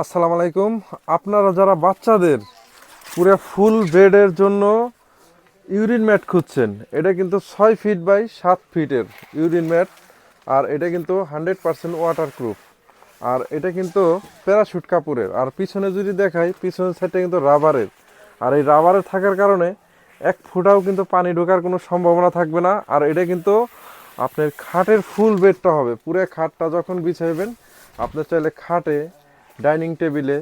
আসসালামু আলাইকুম। আপনারা যারা বাচ্চাদের পুরো ফুল বেডের জন্য ইউরিন ম্যাট খুঁজছেন, এটা কিন্তু ছয় ফিট বাই সাত ফিটের ইউরিন ম্যাট, আর এটা কিন্তু হান্ড্রেড পার্সেন্ট ওয়াটার প্রুফ আর এটা কিন্তু প্যারাশুট কাপড়ের। আর পিছনে যদি দেখাই, পিছনের সাইডটা কিন্তু রাবারের আর এই রাবারের থাকার কারণে এক ফুটাও কিন্তু পানি ঢোকার কোনো সম্ভাবনা থাকবে না। আর এটা কিন্তু আপনার খাটের ফুল বেডটা হবে। পুরো খাটটা যখন বিছাইবেন আপনার চাইলে খাটে ডাইনিং টেবিলে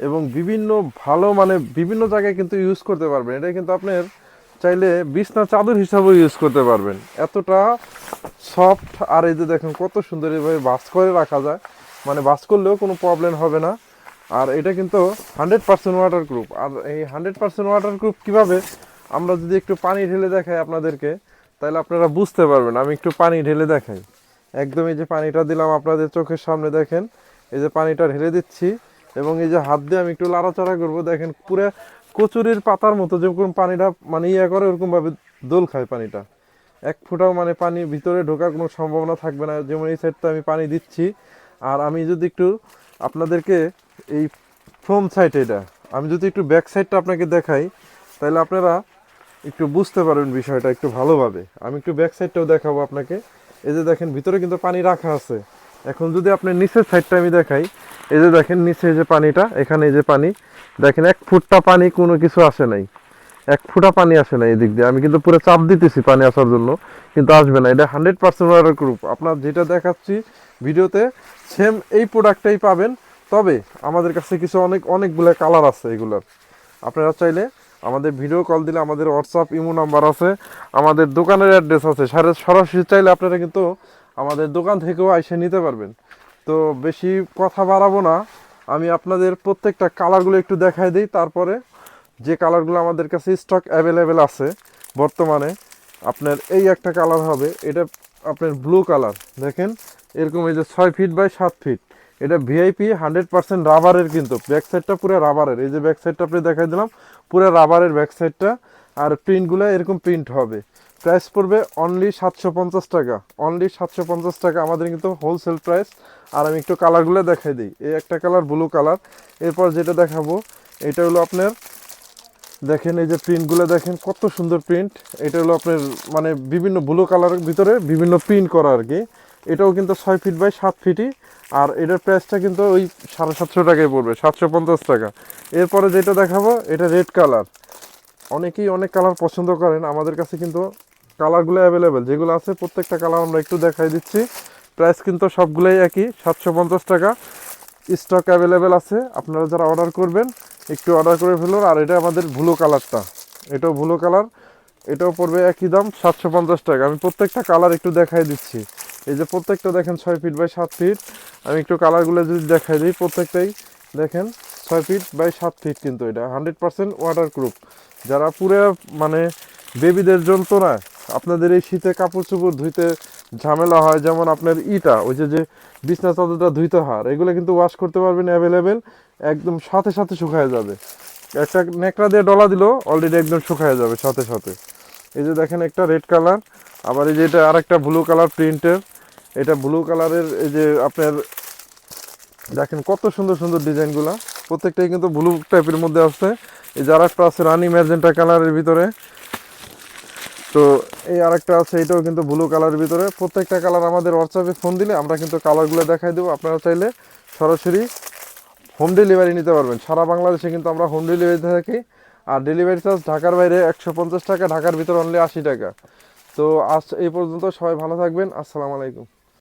এবং বিভিন্ন ভালো মানে বিভিন্ন জায়গায় কিন্তু ইউজ করতে পারবেন। এটা কিন্তু আপনার চাইলে বিছনা চাদর হিসাবেও ইউজ করতে পারবেন। এতটা সফট আর এই যে দেখেন কত সুন্দর এভাবে বাস করে রাখা যায়। মানে বাস করলেও কোনো প্রবলেম হবে না। আর এটা কিন্তু হান্ড্রেড পার্সেন্ট ওয়াটার প্রুফ আর এই হান্ড্রেড পার্সেন্ট ওয়াটার প্রুফ কীভাবে? আমরা যদি একটু পানি ঢেলে দেখাই আপনাদেরকে, তাহলে আপনারা বুঝতে পারবেন। আমি একটু পানি ঢেলে দেখাই। একদম এই যে পানিটা দিলাম আপনাদের চোখের সামনে দেখেন। এই যে পানিটা ঢেলে দিচ্ছি এবং এই যে হাত দিয়ে আমি একটু লাড়াচাড়া করব। দেখেন পুরো কচুরির পাতার মতো যেরকম পানিটা মানে ইয়ে করে, ওরকমভাবে দোল খায় পানিটা। এক ফুটাও মানে পানি ভিতরে ঢোকার কোনো সম্ভাবনা থাকবে না। যেমন এই সাইডটা আমি পানি দিচ্ছি। আর আমি যদি একটু আপনাদেরকে এই ফ্রম সাইড এটা, আমি যদি একটু ব্যাক সাইডটা আপনাকে দেখাই, তাহলে আপনারা একটু বুঝতে পারবেন বিষয়টা একটু ভালোভাবে। আমি একটু ব্যাক সাইডটাও দেখাবো আপনাকে। এই যে দেখেন, ভিতরে কিন্তু পানি রাখা আছে। এখন যদি আপনি নিচের সাইডটা আমি দেখাই, এই যে দেখেন নিচে যে পানিটা, এখানে যে পানি, দেখেন এক ফুটটা পানি কোনো কিছু আসে নাই। এক ফুটা পানি আসে না এদিক দিয়ে। আমি কিন্তু পুরো চাপ দিতেছি পানি আসার জন্য, কিন্তু আসবে না। এটা হান্ড্রেড পার্সেন্ট ওয়াটার গ্রুপ আপনার যেটা দেখাচ্ছি ভিডিওতে সেম এই প্রোডাক্টটাই পাবেন। তবে আমাদের কাছে কিছু অনেক, অনেকগুলো কালার আছে এগুলোর। আপনারা চাইলে আমাদের ভিডিও কল দিলে আমাদের হোয়াটসঅ্যাপ ইমো নাম্বার আছে, আমাদের দোকানের অ্যাড্রেস আছে। সারা- সরাসরি চাইলে আপনারা কিন্তু আমাদের দোকান থেকেও এসে নিতে পারবেন। তো বেশি কথা বাড়াবো না। আমি আপনাদের প্রত্যেকটা কালারগুলো একটু দেখাই দিই। তারপরে যে কালারগুলো আমাদের কাছে স্টক অ্যাভেলেবেল আছে বর্তমানে, আপনার এই একটা কালার হবে। এটা আপনার ব্লু কালার। দেখেন, এরকম এই যে ছয় ফিট বাই সাত ফিট এটা ভিআইপি হান্ড্রেড পার্সেন্ট রাবারের কিন্তু। ব্যাক সাইডটা পুরো রাবারের এই যে ব্যাক সাইডটা আপনি দেখাই দিলাম, পুরো রাবারের ব্যাক সাইডটা আর প্রিন্টগুলো এরকম প্রিন্ট হবে। প্রাইস পড়বে অনলি সাতশো পঞ্চাশ টাকা। অনলি সাতশো পঞ্চাশ টাকা। আমাদের কিন্তু হোলসেল প্রাইস আর আমি একটু কালারগুলো দেখাই দিই। এই একটা কালার ব্লু কালার এরপর যেটা দেখাবো, এটা হলো আপনার, দেখেন এই যে প্রিন্টগুলো দেখেন, কত সুন্দর প্রিন্ট এটা হলো আপনার মানে বিভিন্ন ব্লু কালারের ভিতরে বিভিন্ন প্রিন্ট করা আর কি। এটাও কিন্তু ছয় ফিট বাই সাত ফিটই আর এটার প্রাইসটা কিন্তু ওই সাড়ে সাতশো টাকায় পড়বে, সাতশো পঞ্চাশ টাকা। এরপরে যেটা দেখাবো, এটা রেড কালার অনেকেই অনেক কালার পছন্দ করেন, আমাদের কাছে কিন্তু কালারগুলো অ্যাভেলেবেল যেগুলো আছে, প্রত্যেকটা কালার আমরা একটু দেখাই দিচ্ছি। প্রাইস কিন্তু সবগুলোই একই, সাতশো পঞ্চাশ টাকা। স্টক অ্যাভেলেবেল আছে, আপনারা যারা অর্ডার করবেন, একটু অর্ডার করে ফেলুন। আর এটা আমাদের ভুলো কালারটা এটাও ভুলো কালার এটাও পড়বে একই দাম, সাতশো পঞ্চাশ টাকা। আমি প্রত্যেকটা কালার একটু দেখাই দিচ্ছি। এই যে প্রত্যেকটা দেখেন ছয় ফিট বাই সাত ফিট আমি একটু কালারগুলো যদি দেখাই দিই, প্রত্যেকটাই দেখেন। ছয় ফিট বাই সাত ফিট কিন্তু এটা। হান্ড্রেড পার্সেন্ট ওয়াটার প্রুফ যারা পুরো মানে বেবিদের যন্ত্রণায় আপনাদের এই শীতে কাপড় চোপড় ধুইতে ঝামেলা হয়, যেমন আপনার ইটা, ওই যে যে বিছনা চাদরটা ধুইতে হার এগুলো কিন্তু ওয়াশ করতে পারবেন অ্যাভেলেবেল একদম সাথে সাথে শুকায় যাবে। একটা নেকড়া দিয়ে ডলা দিলেও অলরেডি একদম শুকায় যাবে সাথে সাথে। এই যে দেখেন একটা রেড কালার আবার এই যে এটা আরেকটা ব্লু কালার প্রিন্টের এটা ব্লু কালারের এই যে আপনার, দেখেন কত সুন্দর সুন্দর ডিজাইনগুলো প্রত্যেকটাই কিন্তু ব্লু টাইপের মধ্যে আসছে। এই যে আরেকটা আছে রানি ম্যাজেন্টা কালারের ভিতরে। তো এই আরেকটা আছে, এটাও কিন্তু ব্লু কালারের ভিতরে। প্রত্যেকটা কালার আমাদের হোয়াটসঅ্যাপে ফোন দিলে আমরা কিন্তু কালারগুলো দেখাই দেবো। আপনারা চাইলে সরাসরি হোম ডেলিভারি নিতে পারবেন। সারা বাংলাদেশে কিন্তু আমরা হোম ডেলিভারি থাকি। আর ডেলিভারি চার্জ ঢাকার বাইরে একশো পঞ্চাশ টাকা, ঢাকার ভিতরে অনলি আশি টাকা। তো আজ এই পর্যন্ত সবাই ভালো থাকবেন। আসসালামু আলাইকুম।